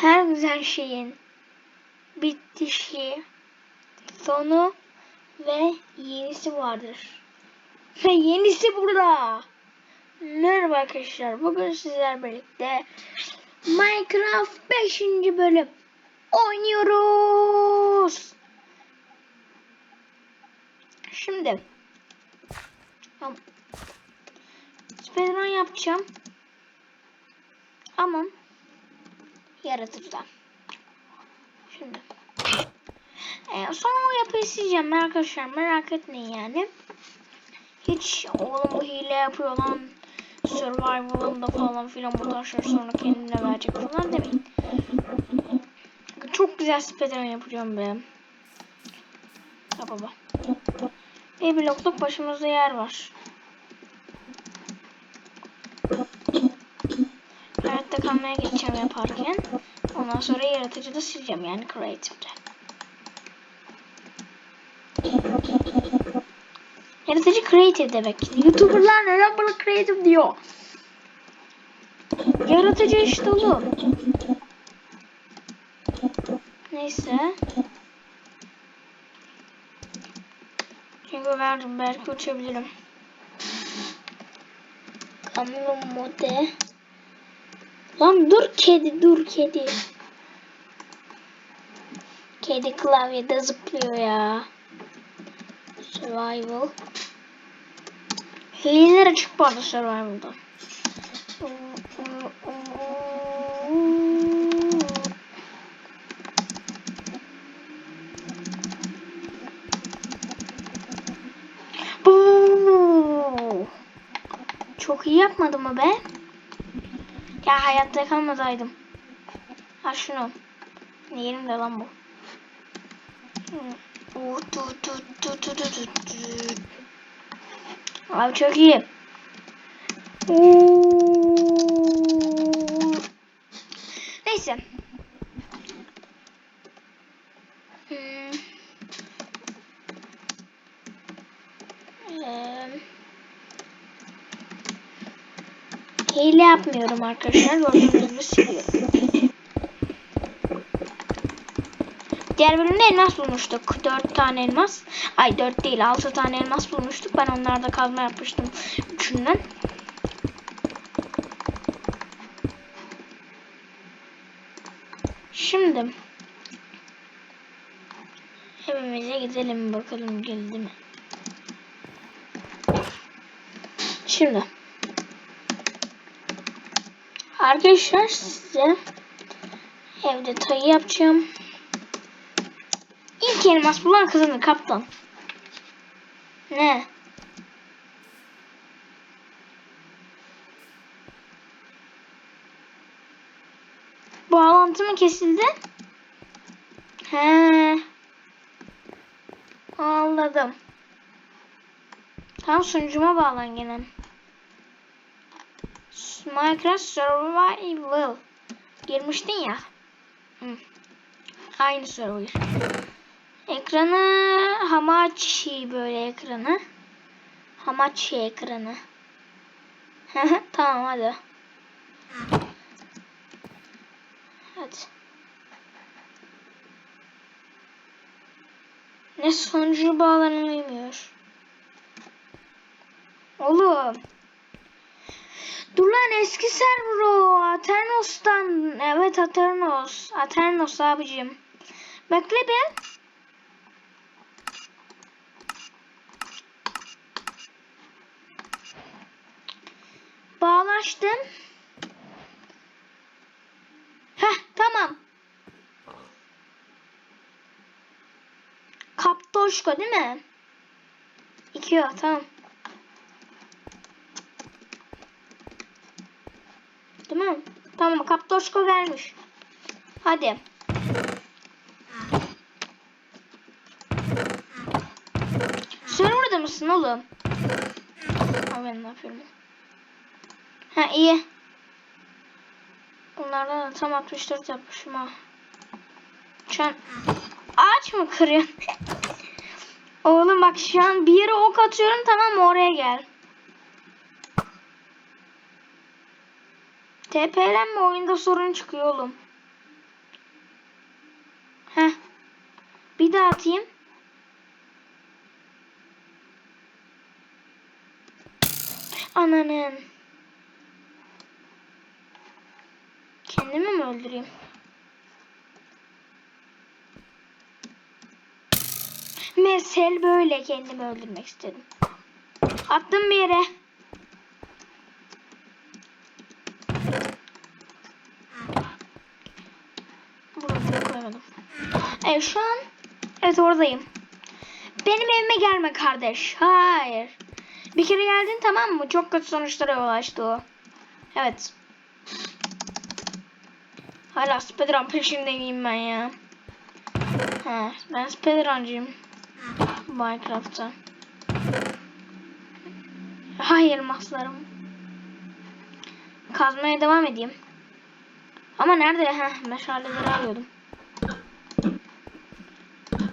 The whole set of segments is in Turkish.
Her güzel şeyin bitişi, sonu ve yenisi vardır. Ve yenisi burada. Merhaba arkadaşlar. Bugün sizler birlikte Minecraft 5. bölüm oynuyoruz. Şimdi. Speedrun yapacağım. Ama yaratıcıdan. Şimdi. Ee, sonra o yapıyı sileceğim arkadaşlar. Merak etmeyin yani. Hiç oğlum bu hile yapıyor lan. Survival'ında falan filan bu taşları sonra kendine verecek falan demeyin. Çok güzel speedrun yapacağım be. Ya baba. Bir blokluk başımızda yer var. Hayatta kalmaya geçeceğim yaparken. Ondan sonra yaratıcıda sileceğim yani creative'de. Yaratıcı creative demek. Youtuberlar neden bana creative diyor? Yaratıcı işte oğlum. Neyse. Çünkü verdim belki uçabilirim. Kamyon mode. Lan dur kedi dur kedi. Kedi klavyede zıplıyor ya. Survival. Hileler açık bu arada Survival'da. Çok iyi yapmadım mı be? Ya hayatta kalmasaydım. Ha şunu. Ne yerim de lan bu. Abi çok iyi. Oo. Neyse. Hmm. Ee, hile yapmıyorum arkadaşlar. Gördüğünüz gibi. Diğer bölümde elmas bulmuştuk. 4 tane elmas. Ay 4 değil 6 tane elmas bulmuştuk. Ben onlarda kazma yapmıştım. Üçünden. Şimdi evimize gidelim bakalım geldi mi? Şimdi arkadaşlar size evde tayı yapacağım. İlk elmas bulan kazanır kaptan. Ne? Bağlantı mı kesildi? He. Anladım. Tam sunucuma bağlan gene. Minecraft Survival. Girmiştin ya. Aynı server. Ekranı Hamachi böyle ekranı. Hamachi ekranı. tamam hadi. Hadi. Ne sonucu bağlanamıyor. Oğlum. Dur lan eski server o. Aternos'tan. Evet Aternos. Aternos abicim. Bekle bir. Bağlaştım. Heh tamam. Kaptoşko değil mi? İki o tamam. Tamam. Tamam Kaptoşko gelmiş. Hadi. Sen orada mısın oğlum? Ha ben ne yapıyorum? Ha iyi. Bunlardan da tam 64 yapmışım ha. Şu ağaç mı kırıyorsun? Oğlum bak şu an bir yere ok atıyorum tamam mı oraya gel. TP'lenme oyunda sorun çıkıyor oğlum. Heh. Bir daha atayım. Ananın. Kendimi mi öldüreyim? Mesel böyle kendimi öldürmek istedim. Attım bir yere. Evet şu an evet oradayım. Benim evime gelme kardeş. Hayır. Bir kere geldin tamam mı? Çok kötü sonuçlara yol açtı o. Evet. Hala speedrun peşindeyim ben ya. He, ben speedruncıyım. Minecraft'ta. Hayır maslarım. Kazmaya devam edeyim. Ama nerede? Heh, meşaleleri arıyordum.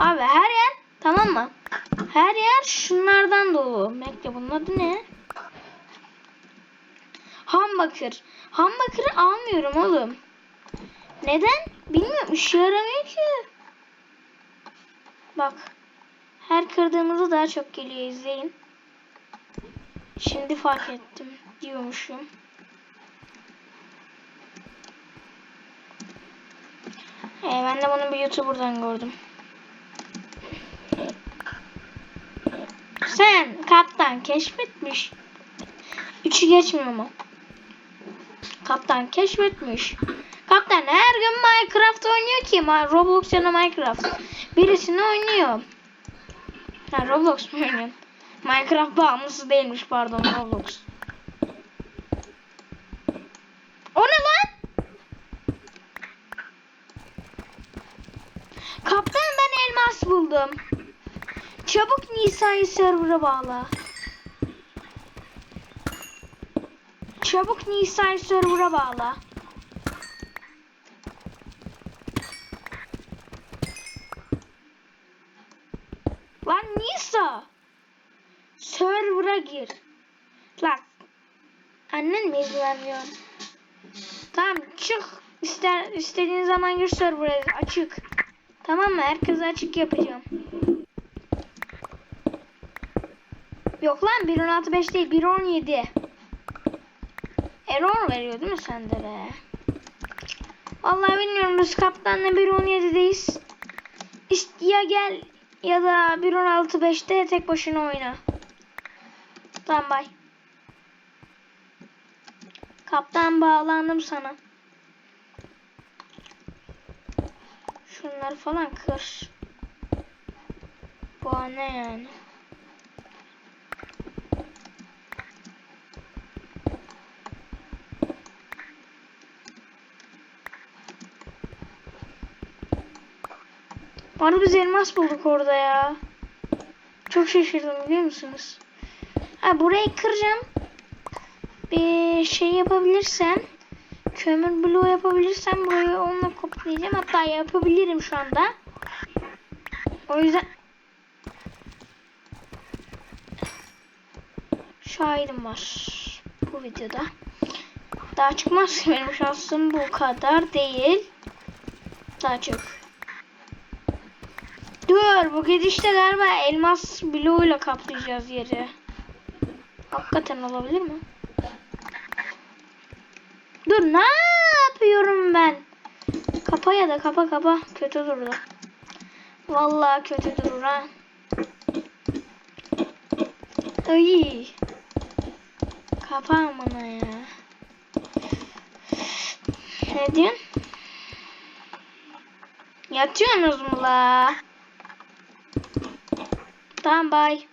Abi her yer tamam mı? Her yer şunlardan dolu. Bekle adı ne? Ham bakır. Ham bakırı almıyorum oğlum. Neden? Bilmiyorum. İşe yaramıyor ki. Bak. Her kırdığımızda daha çok geliyor. izleyin. Şimdi fark ettim diyormuşum. Ee, ben de bunu bir YouTuber'dan gördüm. Sen kaptan keşfetmiş. Üçü geçmiyor mu? Kaptan keşfetmiş. Kaptan her gün Minecraft oynuyor ki. Roblox ya da Minecraft. Birisini oynuyor. Ha Roblox mu oynuyorsun? Minecraft bağımlısı değilmiş pardon Roblox. O ne lan? Kaptan ben elmas buldum. Çabuk Nisa'yı server'a bağla. Çabuk Nisa'yı server'a bağla. Lan Nisa. Server'a gir. Lan. Annen mi izin vermiyor? Tamam çık. İster, istediğin zaman gir server'a açık. Tamam mı? Herkese açık yapacağım. Yok lan 1.16.5 değil 1.17. Error veriyor değil mi sende de? Vallahi bilmiyorum biz kaptanla 1.17'deyiz. İşte ya gel ya da 1.16.5'te tek başına oyna. Tamam bay. Kaptan bağlandım sana. Şunları falan kır. Bu ne yani? Bana biz elmas bulduk orada ya. Çok şaşırdım biliyor musunuz? Ha burayı kıracağım. Bir şey yapabilirsem kömür bloğu yapabilirsem burayı onunla kopyalayacağım. Hatta yapabilirim şu anda. O yüzden şahidim var bu videoda. Daha çıkmaz ki benim şansım bu kadar değil. Daha çok. Dur bu gidişte galiba elmas bloğuyla kaplayacağız yeri. Hakikaten olabilir mi? Dur ne yapıyorum ben? Kapa ya da kapa kapa. Kötü durdu. Vallahi kötü durur ha. Ay. Kapa amına ya. Ne diyorsun? Yatıyorsunuz mu la? Tamam bay.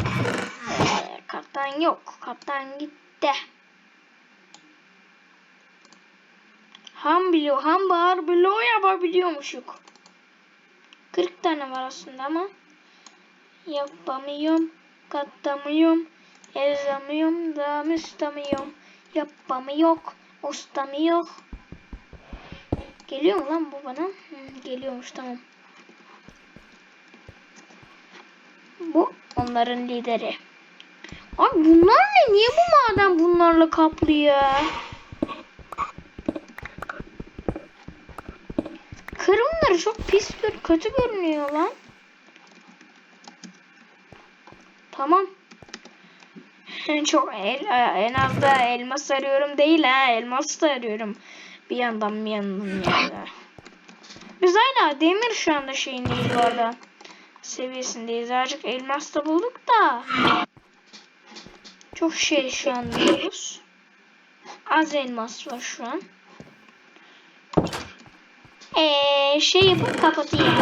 Ee, kaptan yok. Kaptan gitti. Ham bilo, ham bar bilo yapabiliyormuşuk. 40 tane var aslında ama yapamıyorum, katamıyorum, ezamıyorum, da istemıyorum. Yapamıyor, ustamıyor. Geliyor mu lan bu bana? Hı, geliyormuş tamam. Bu onların lideri. Abi bunlar ne? Niye bu maden bunlarla kaplı ya? Kır bunları çok pis kötü görünüyor lan. Tamam. Çok el, en az da elmas arıyorum değil ha. Elmas da arıyorum. Bir yandan bir yandan yani. Biz hala demir şu anda şeyindeyiz bu arada. Seviyesindeyiz. Azıcık elmas da bulduk da. Çok şey şu an diyoruz. Az elmas var şu an. Ee, şey yapıp kapatayım.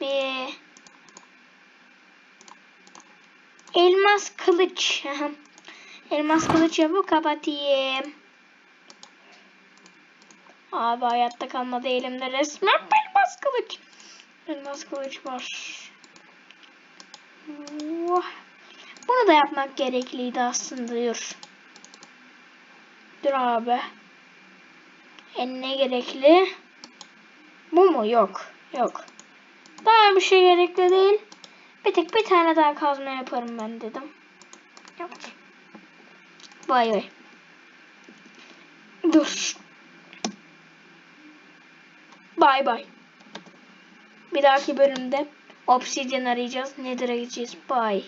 Bir elmas kılıç. elmas kılıç yapıp kapatayım. Abi hayatta kalmadı elimde resmen elmas kılıç. Elmas kılıç var. Oh. Bunu da yapmak gerekliydi aslında dur. Dur abi. E ne gerekli? Bu mu? Yok. Yok. Daha bir şey gerekli değil. Bir tek bir tane daha kazma yaparım ben dedim. Yaptım. Vay vay. Dur. Bay bay. Bir dahaki bölümde obsidyen arayacağız. Nether'a gideceğiz. Bye.